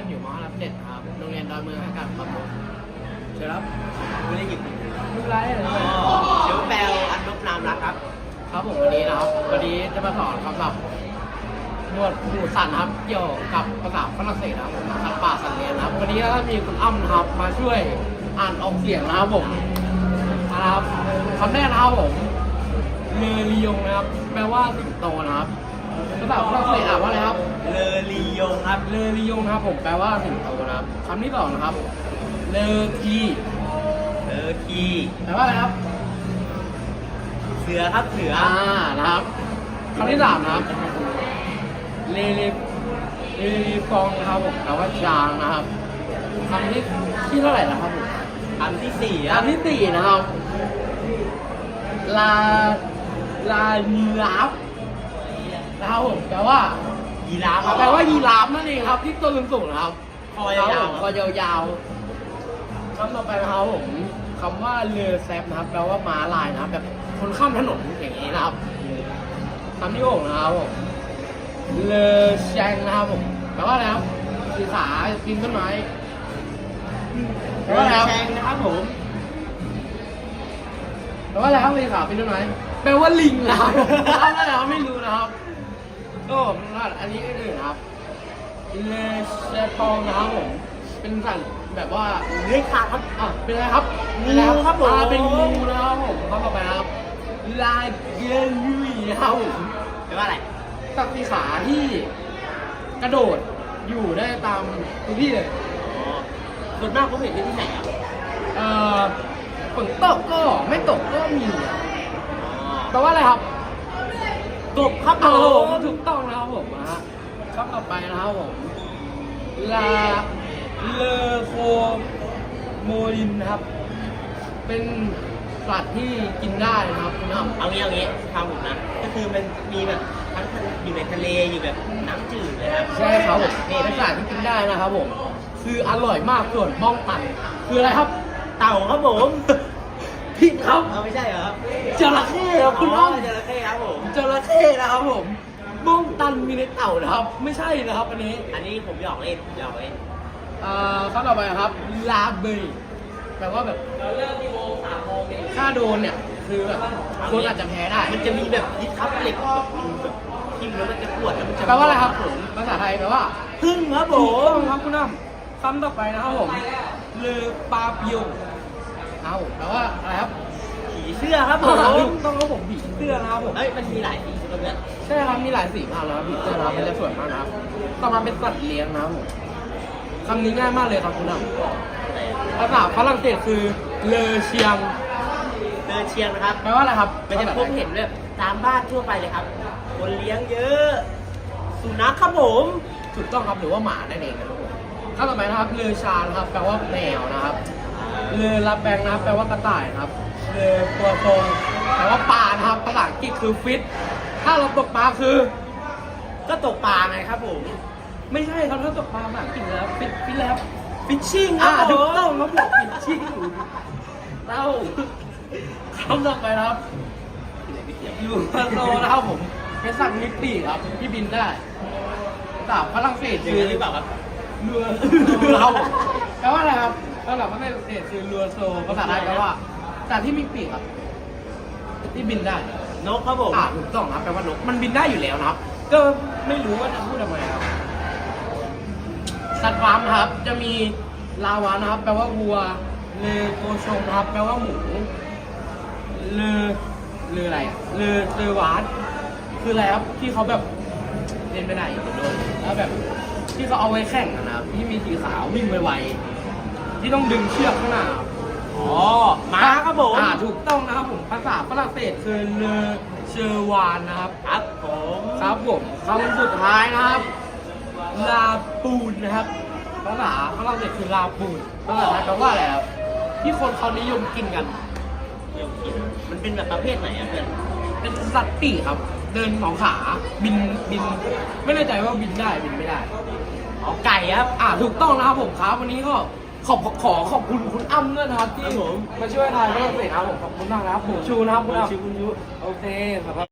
อนอยู่มอรับเจ็ดครับ โรงเรียนดอนเมืองให้การครับผมเชิญครับไม่ได้หยิบลูกไร้เลยอ๋อเดี๋ยวแปลอันนบนามรักครับ ครับผมวันนี้นะครับ วันนี้จะมาสอนคำศัพท์หมวดหมู่สัตว์นะครับ เกี่ยวกับภาษาฝรั่งเศสนะครับผมสัตว์ป่าสัตว์เลี้ยงนะครับ วันนี้ก็มีคุณอ้ำนะครับมาช่วยอ่านออกเสียงนะครับผมนะครับคำแรกนะครับผมเลอลียงนะครับ แปลว่าสิงโตนะครับ ภาษาฝรั่งเศสอ่านว่าอะไรครับ เลอลียงครับ เลอริยงนะครับผมแปลว่าสิงโตนะครับคำที่สองนะครับ เลอทีเลอคีแปลว่าอะไรครับเสือครับเสืออ่านะครับคำที่สามนะครับ เลเลเลเลฟองนะครับผมแปลว่าช้างนะครับคำที่ที่เท่าไหร่นะครับผมคำที่สี่ครับคำที่สี่นะครับ ลา ลายีราฟ นะครับผมแปลว่ายีราฟครับแปลว่ายีราฟนั่นเองครับ ที่ตัวสูงๆนะครับคอยาวคอยาวๆคำต่อไปนะครับผมคำว่าเรือแซฟนะครับ แปลว่าม้าลายนะครับแบบคนข้ามถนนอย่างนี้นะครับคำที่หกนะครับผมเลอแชงนะครับผมแปลว่าอะไรครับสีขากินต้นไม้แปลเรือว่าอะไรครับแชงนะครับผมแปลว่าอะไรครับสีขาปีนต้นไม้แปลว่าลิงนะครับแปลว่าอะไรครับไม่รู้นะครับ ก็ผมอันนี้ก็คือนะครับเลอแชปองนะครับผมเป็นสัตว์แบบว่าเลื้อยคลานครับอะเป็นไงครับงูเป็นไงครับผมอ่าเป็นงูนะครับผมเข้าต่อไปนะครับลาเกลุยนะครับผมแปลว่าอะไรสัตว์สีขาที่กระโดดอยู่ได้ตามทุกที่เลยอ๋อส่วนมากผมเห็นที่ไหนอะเอ่อฝนตกก็ไม่ตกก็มีอะอ๋อแปลว่าอะไรครับ กบครับผโอ้โหมถูกต้องนะครับผมนะฮะครับต่อไปนะครับผมลาเลอโคโมลินนะครับ เป็นสัตว์ที่กินได้นะครับคุณอ้ำเอางี้เอางี้ทางผมนะ ก็คือมันมีแบบทั้งทะอยู่ในทะเลอยู่แบบน้ำจืดเลยครับใช่ครับผมเป็นสัตว์ที่กินได้นะครับผม คืออร่อยมากส่วนบ้องตันคืออะไรครับ เต่าครับผม ผิดครับ เอาไม่ใช่เหรอครับจระเข้ครับคุณอ้อมจระเข้ครับผมจระเข้นะครับผมบ้องตันมีในเต่านะครับ ไม่ใช่นะครับอันนี้ อันนี้ผมหยอกเล่นหยอกเล่นเอ่อข้อต่อไปครับลาเบยแปลว่าแบบเราเลิกที่โมงสามโมงเองถ้าโดนเนี่ยคือแบบคนอาจจะแพ้ได้ มันจะมีแบบยิดทับเหล็กแบบแบบทิ่มแล้วมันจะปวดแล้วมันจะแปลว่าอะไรครับผมภาษาไทยแปลว่าพึ่งครับผถูกต้องมครับคุณน้ำคำต่อไปนะครับผมเลอปาปิโยค รับผมแปลว่าอะไรครับผีเสื้อครับผมถูกต้องครับผมผีเสื้อนะครับผมเฮ้ยมันมีหลายสีตรงเนี้ยใช่ครับมีหลายสีมากนะครับผีเสื้อนะครับมันจะสวยมากนะครับต่อมาเป็นสัตว์เลี้ยงนะครับผมคำนี้ง่ายมากเลยครับคุณน้ำภาษาฝรั่งเศสคือเลอเชียงเดินเชียงนะครับแปลว่าอะไรครับมันจะพบเห็นแบบตามบ้านทั่วไปเลยครับ คนเลี้ยงเยอะ สุนัขครับผมถูกต้องครับหรือว่าหมานั่นเองนะครับผมข้อต่อไปนะครับเลอชานครับแปลว่าแมวนะครับเลอรับแบงนะครับแปลว่ากระต่ายนะครับเลอตัวโตงแปลว่าปลานะครับภาษาอังกฤษคือฟิตถ้าเราตกปลาคือ ก็ตกปลาไงครับผมไม่ใช่ครับถ้าตกปลาภาษาอังกฤษแล้วฟิตฟิตแล้วฟิชชิ่งคอ่ารับผถูกมต้องครับผมฟิตชิ่งเต้าคำต่อไปนะครับยูโรนะครับผมเป็นสัตว์มีปีกครับที่บินได้ภาษาฝรั่งเศสจริงคือหรือเปล่าครับเรือเรือครับแปลว่าอะไรครับ สำหรับภาษาอังกฤษคือเรือโซภาษาไทยแปลว่าสัตว์ที่มีปีกครับที่บินได้นกครับผมอ่าถูกต้องครับแปลว่านกมันบินได้อยู่แล้วนะครับ ก็ไม่รู้ว่าจะพูดทำไมครับสัตว์ฟาร์มนะครับ จะมีลาวานะครับ แปลว่าวัวเลอโกชงนะครับ แปลว่าหมูเลอเลออะไรอะเลอเลอวานคืออะไรครับที่เขาแบบเล่นไม่ได้อีกโดนแล้วแบบที่เขาเอาไว้แข่งอะนะครับที่มีสีขาววิ่งไวๆ ที่ต้องดึงเชือกข้างหน้าครับอ๋อม้าครับผมอ่าถูกต้องนะครับผมภาษาฝรั่งเศสคือเลอเชอร์วานนะครับครับผมครับผมคำสุดท้ายนะครับลาปูนนะครับภาษาฝรั่งเศสคือลาปูนภาษาไทยแปลว่าอะไรครับที่คนเขานิยมกินกันเดี๋ยวกินมันเป็นแบบประเภทไหนอะเพื่อนเป็นสัตว์ปีกครับ เดินสองขาบินบิน ไม่แน่ใจว่าบินได้บินไม่ได้ อ๋อไก่ครับ อ่าถูกต้องนะครับผมครับวันนี้ก็ ขอบขอขอบคุณคุณอ้ำด้วยนะครับที่ครับผมมาช่วยทายฝรั่งเศสนะครับผมขอบคุณมากนะครับผมชูนะครับคุณอ้ำชื่อคุณยุโอเคสำหรับ